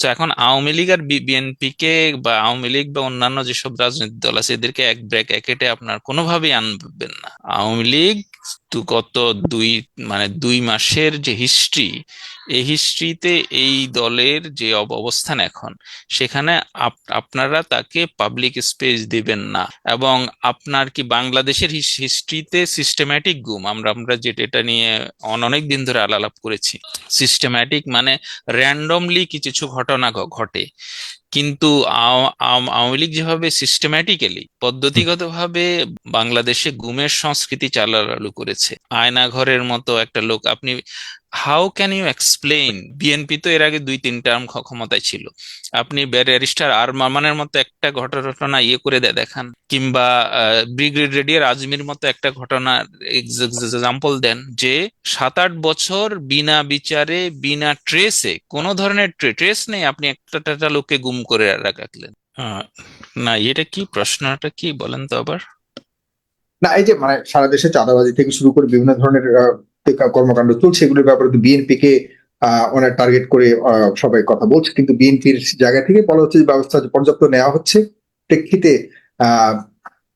তো এখন আওয়ামী লীগ আর বিএনপি কে বা আওয়ামী লীগ বা অন্যান্য যেসব রাজনৈতিক দল আছে, এদেরকে এক ব্র্যাকেটে আপনার কোনোভাবেই আনবেন না। আওয়ামী লীগ তো গত দুই মানে দুই মাসের যে হিস্ট্রি এই হিস্ট্রিতে এই দলের যে অবস্থান এখন, সেখানে আপ- আপনারা তাকে পাবলিক স্পেস দিবেন না। এবং আপনার কি বাংলাদেশের হিস্ট্রিতে সিস্টেম্যাটিক গুম? আমরা আমরা যেটা এটা নিয়ে অন- অনেক দিন ধরে আলাপ করেছি। সিস্টেম্যাটিক মানে র্যান্ডমলি কিছু ঘটনা ঘটে। কিন্তু আও- আওয়ামী লীগ যেভাবে সিস্টেম্যাটিক্যালি পদ্ধতিগতভাবে বাংলাদেশে গুমের সংস্কৃতি চালাচালু করেছে আয়না ঘরের মতো একটা লোক। আপনি how can you explain BNP তো এর আগে দুই তিন টার্ম ক্ষমতায় ছিল। আপনি ব্যারিস্টার আর মামানের মতো একটা ঘটনা ইয়ে করে দে, দেখান। কিংবা ব্রিগেড রেডিয়ার আজমির মতো একটা ঘটনা এক্সাম্পল দেন যে সাত আট বছর বিনা বিচারে, বিনা ট্রেসে কোনো ধরনের ট্রেস নেই, আপনি একটা একটা লোককে গুম করে রাখলেন। না, এটা কি প্রশ্নটা কি বলেন তো আবার? না এই যে মানে সারা দেশে চাঁদাবাজি থেকে শুরু করে বিভিন্ন ধরনের কর্মকাণ্ড চলছে এগুলোর ব্যাপারে তো বিএনপি কে আহ, অনেক টার্গেট করে সবাই কথা বলছে। কিন্তু বিএনপির জায়গা থেকে বলা হচ্ছে যে ব্যবস্থা পর্যাপ্ত নেওয়া হচ্ছে। প্রেক্ষিতে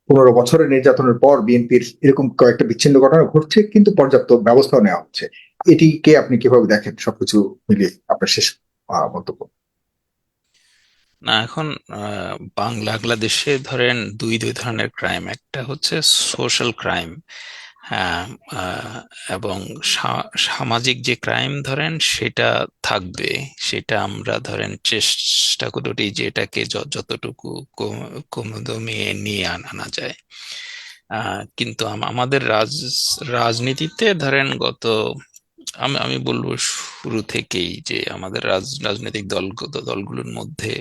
পনেরো বছরের নির্যাতনের পর বিএনপির এরকম কয়েকটা বিচ্ছিন্ন ঘটনা ঘটছে কিন্তু পর্যাপ্ত ব্যবস্থাও নেওয়া হচ্ছে। এটিকে আপনি কীভাবে দেখেন? সবকিছু মিলিয়ে আপনার শেষ মন্তব্য। না, এখন বাংলাদেশে ধরেন দুই দুই ধরনের ক্রাইম একটা হচ্ছে সোশ্যাল ক্রাইম এবং সামাজিক যে ক্রাইম ধরেন সেটা থাকবে। সেটা আমরা ধরেন চেষ্টা করি যে এটাকে যতটুকু কম- কমদমিয়ে নিয়ে আনা যায়। কিন্তু আমাদের রাজ, রাজনীতিতে ধরেন গত আমি আমি বলব শুরু থেকেই যে আমাদের রাজ রাজনৈতিক দল দলগুলোর মধ্যে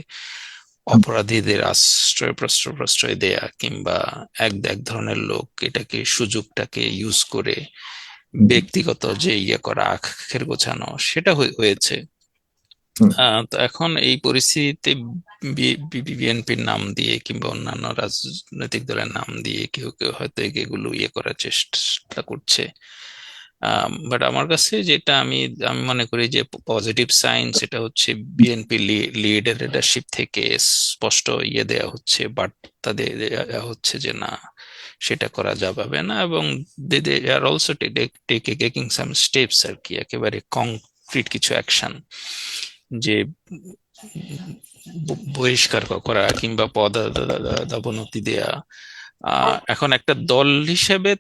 অপরাধীদের আশ্রয় প্রশ্রয় প্রশ্রয় দেয়া কিংবা এক এক ধরনের লোক এটাকে সুযোগটাকে ইউজ করে ব্যক্তিগত যে ইয়ে করা আখের গোছানো সেটা হয়ে- হয়েছে। তো এখন এই পরিস্থিতিতে বিএনপির নাম দিয়ে কিংবা অন্যান্য রাজনৈতিক দলের নাম দিয়ে কেউ কেউ হয়তো এগুলো ইয়ে করার চেষ্টা করছে। বাট আমার কাছে যেটা আমি আমি মনে করি যে পজিটিভ সাইন সেটা হচ্ছে বিএনপি লিডার লিডারশিপ থেকে স্পষ্ট ইয়ে দেয়া হচ্ছে বার্তা দে- দেয়া হচ্ছে যে না সেটা করা যাবে না এবং they they are also taking some steps আর কি একেবারে কংক্রিট কিছু অ্যাকশন যে বহিষ্কার করা কিংবা পদাবনতি দেয়া আহ, এখন একটা দল হিসেবে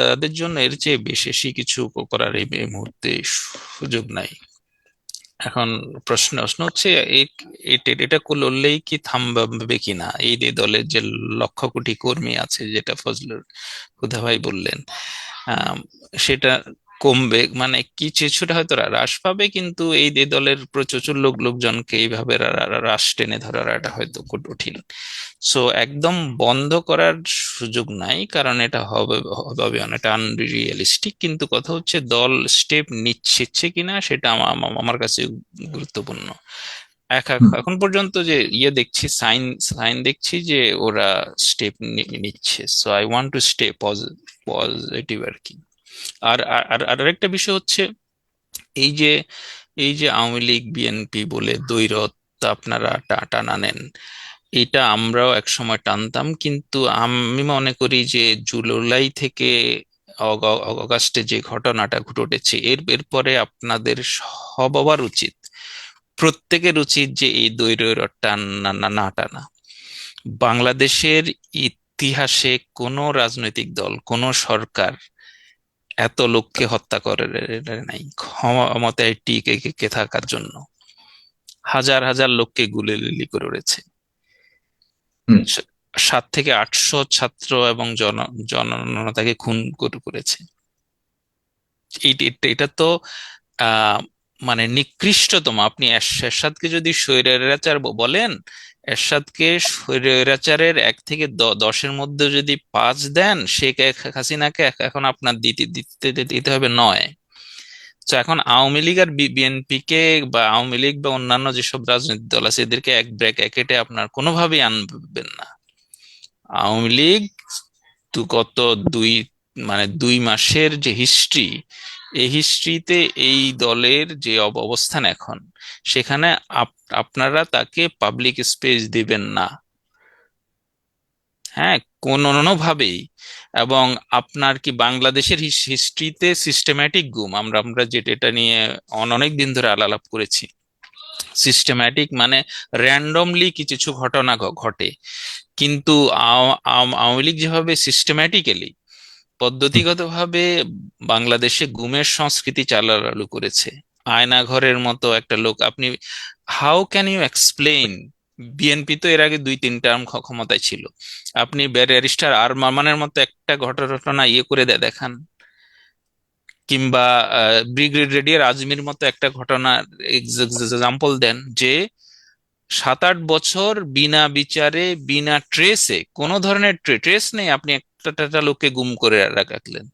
তাদের জন্য এর চেয়ে বেশি কিছু করার এই মুহূর্তে সুযোগ নাই। এখন প্রশ্ন প্রশ্ন হচ্ছে এটা করলেই কি থামবে কিনা এই দলের যে লক্ষ কোটি কর্মী আছে, যেটা ফজলুর হুদা ভাই বললেন সেটা কমবে মানে কিছুটা হয়তো হ্রাস পাবে কিন্তু এই যে দলের প্রচুর লোক লোকজনকে এইভাবে হ্রাস টেনে ধরাটা হয়তো কঠিন। সো একদম বন্ধ করার সুযোগ নাই কারণ এটা হবে হবে অনেকটা আনরিয়ালিস্টিক কিন্তু কথা হচ্ছে দল স্টেপ নিচ্ছে কিনা সেটা আমা- আমা- আমার কাছে গুরুত্বপূর্ণ। এক- এক- এখন পর্যন্ত যে ইয়ে দেখছি সাইন সাইন দেখছি যে ওরা স্টেপ নিচ্ছে। So I want to stay positive আর কি। আর আর আর আর আরেকটা বিষয় হচ্ছে, এই যে এই যে আওয়ামী লীগ, বিএনপি বলে দ্বৈরথ আপনারা টানা নেন এটা আমরাও একসময় টানতাম, কিন্তু আমি মনে করি যে জুলাই থেকে অগ- অগ- অগাস্টে যে ঘটনাটা ঘটেছে, এর, এরপরে আপনাদের সবার উচিত। প্রত্যেকের উচিত যে এই দ্বৈরথ টান না টানা। বাংলাদেশের ইতিহাসে কোনো রাজনৈতিক দল, কোনো সরকার এত লোককে হত্যা করে নাই। ক্ষমতায় টিকে কে থাকার জন্য। হাজার হাজার লোককে গুলিগুলি করেছে হুম। সাত থেকে আটশো ছাত্র এবং জন জনতাকে খুন করে- করেছে এটা তো আহ মানে নিকৃষ্টতম। আপনি এরশ- এরশাদকে যদি স্বৈরাচার বলেন এরশাদকে স্বৈরাচারের এক থেকে দশের মধ্যে যদি পাঁচ দেন শেখ হাসিনাকে এখন আপনার দিতে দিতে দিতে হবে নয়। তো এখন আওয়ামী লীগ আর বিএনপি কে বা আওয়ামী লীগ বা অন্যান্য যেসব রাজনৈতিক দল আছে, এদেরকে এক ব্রেক ব্র্যাকেটে আপনার কোনোভাবেই আনবেন না। আওয়ামী লীগ তো গত দুই মানে দুই মাসের যে হিস্ট্রি এই হিস্ট্রিতে এই দলের যে অবস্থান এখন, সেখানে আপ- আপনারা তাকে পাবলিক স্পেস দিবেন না। হ্যাঁ কোনোভাবেই। এবং আপনার কি বাংলাদেশের হিস্ট্রিতে সিস্টেম্যাটিক গুম? আমরা আমরা যেটা নিয়ে অন- অনেক দিন ধরে আলাপ করেছি। সিস্টেম্যাটিক মানে র্যান্ডমলি কিছু ঘটনা ঘটে। কিন্তু আওয়ামী লীগ যেভাবে সিস্টেম্যাটিক্যালি পদ্ধতিগতভাবে বাংলাদেশে গুমের সংস্কৃতি চালাচালু করেছে। আয়নাঘরের মতো একটা লোক, আপনি how can you explain BNP তো এর আগে দুই তিন টার্ম ক্ষমতায় ছিল। আপনি ব্যারিস্টার আর মামানের মতো একটা ঘটনা ইয়ে করে দে- দেখান। কিংবা ব্রিগেডিয়ার আজমির মতো একটা ঘটনার এক্সাম্পল দেন যে সাত আট বছর বিনা বিচারে, বিনা ট্রেসে কোনো ধরনের ট্রেস নেই। আপনি একটা লোককে গুম করে রাখলেন।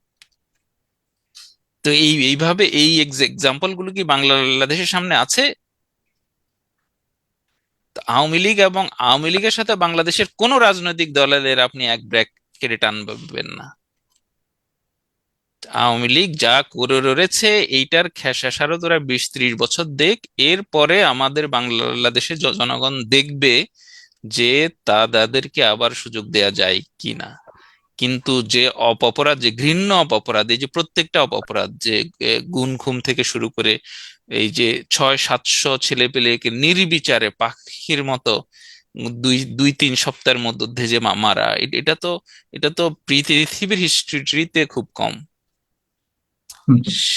তো এই, এইভাবে এই এক্সাম্পলগুলো কি বাংলাদেশের সামনে আছে? আওয়ামী লীগ এবং আওয়ামী লীগের সাথে বাংলাদেশের কোন রাজনৈতিক দলের আপনি এক ব্র্যাকেটে টানবেন না। আওয়ামী লীগ যা করে রয়েছে, এইটার খেসারত ওরা বিশ ত্রিশ বছর দেখ, এরপরে আমাদের বাংলাদেশের জনগণ দেখবে যে তা তাদেরকে আবার সুযোগ দেয়া যায় কিনা। কিন্তু যে অপরাধ যে ঘৃণ্য অপরাধ এই যে প্রত্যেকটা অপরাধ যে গুম খুম থেকে শুরু করে এই যে ছয় সাতশো ছেলে পেলেকে নির্বিচারে পাখির মতো দুই দুই তিন সপ্তাহের মধ্যে যে মারা এটা তো এটা তো পৃথিবীর হিস্ট্রিতে খুব কম।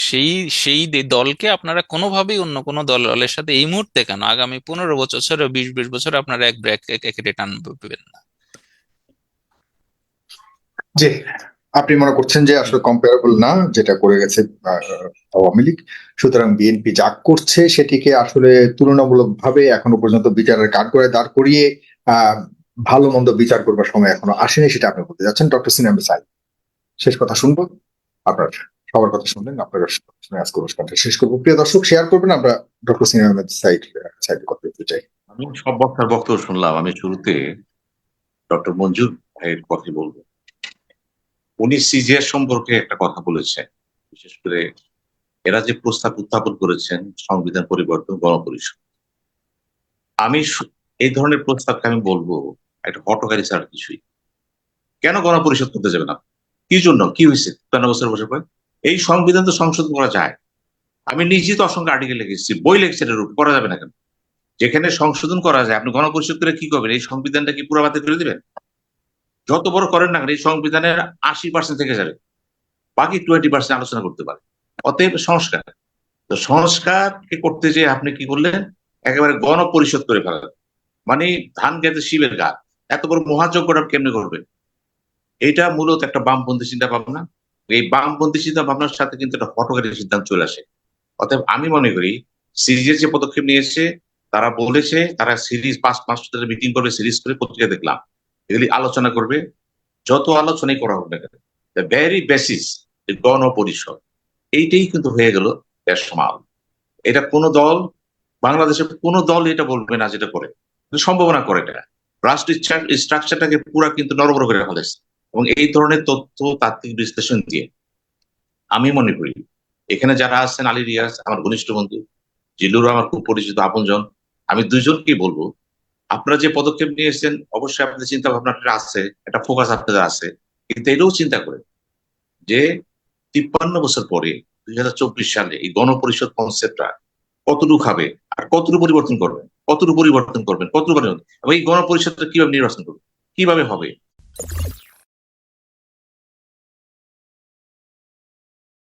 সেই সেই দলকে আপনারা কোনোভাবেই অন্য কোনো দলের সাথে এই মুহূর্তে কেন? আগামী পনেরো বছর বিশ বিশ বছর আপনারা এক ব্র্যাক একে টানবেন না। জি। আপনি মনে করছেন যে আসলে কম্পারেবল না যেটা করে গেছে আহ, আওয়ামী লীগ। সুতরাং বিএনপি যা করছে সেটিকে আসলে তুলনামূলকভাবে এখনও পর্যন্ত বিচারের কাঠ করে দাঁড় করিয়ে আহ ভালো মন্দ বিচার করবার সময় এখনও আসেনি সেটা আপনি বলতে যাচ্ছেন। ডক্টর সিনেমা সাই শেষ কথা শুনব। আপনার সবার কথা শুনলেন আপনার শুনে আজকে অনুষ্ঠানটা শেষ করব। প্রিয় দর্শক শেয়ার করবেন আমরা ডক্টর সিনেমা সাইড সাইড কথা বলতে চাই। আমি সব বক্তার বক্তব্য শুনলাম। আমি শুরুতে ডক্টর মঞ্জুর ভাইয়ের কথা বলব। উনি সিজিএস সম্পর্কে একটা কথা বলেছেন। বিশেষ করে এরা যে প্রস্তাব উত্থাপন করেছেন সংবিধান পরিবর্তন, গণপরিষদ। আমি এই ধরনের প্রস্তাবকে আমি বলব, একটা হটকারী ছাড়া কিছুই। কেন গণপরিষদ করতে যাবে না কি জন্য? কি হয়েছে? কেন বছর বছর পরে? এই সংবিধান তো সংশোধন করা যায়। আমি নিজে তো অসংখ্য আর্টিকেল লিখেছি, বই এটার উপর, করা যাবে না কেন? যেখানে সংশোধন করা যায়, আপনি গণপরিষদ করে কি করবেন? এই সংবিধানটা কি পুরো বাতিল করে দিবেন? যত বড় করেন না এই সংবিধানের আশি পার্সেন্ট থেকে যাবে। বাকি টোয়েন্টি পার্সেন্ট আলোচনা করতে পারে। অতএব সংস্কার। তো সংস্কার কে করতে যে আপনি কি করলেন? একেবারে গণ গণপরিষদ করে ফেলেন। মানে ধান গেতে শিবের গা। এত বড় মহাযজ্ঞটা কেমনে করবেন এটা মূলত একটা বামপন্থী চিন্তা ভাবনা এই বামপন্থী চিন্তা ভাবনার সাথে কিন্তু একটা হটকারী সিদ্ধান্ত চলে আসে। অতএব আমি মনে করি, সিরিজের যে পদক্ষেপ নিয়েছে, তারা বলেছে, তারা সিরিজ পাঁচ পাঁচ মিটিং করবে, সিরিজ করে পত্রিকা দেখলাম। এগুলি আলোচনা করবে, যত আলোচনাই করা হোক না কেন দ্য ভেরি বেসিস গণপরিষদ, এইটাই কিন্তু হয়ে গেল সমাল এটা কোন দল, বাংলাদেশের কোন দল এটা বলবে না যেটা করে সম্ভাবনা করে এটা। রাষ্ট্র স্ট্রাকচারটাকে পুরা কিন্তু নরবর করে ফেলেছে। এবং এই ধরনের তথ্য, তাত্ত্বিক বিশ্লেষণ দিয়ে, আমি মনে করি, এখানে যারা আছেন আলী রিয়াজ, আমার ঘনিষ্ঠ বন্ধু, জিল্লুর আমার খুব পরিচিত আপনজন, আমি দুইজনকেই বলব আপনারা যে পদক্ষেপ নিয়েছেন অবশ্যই আপনাদের চিন্তা ভাবনাটা আছে, একটা ফোকাস আপনাদের আছে। কিন্তু এটাও চিন্তা করে যে তিপ্পান্ন বছর পরে, দুই হাজার চব্বিশ সালে এই গণপরিষদ কনসেপ্টটা কতটুকু হবে আর কতটুকু পরিবর্তন করবেন? কতটুকু পরিবর্তন করবেন? কতটুকু এবং এই গণপরিষদটা কীভাবে নির্বাচন করবেন? কীভাবে হবে?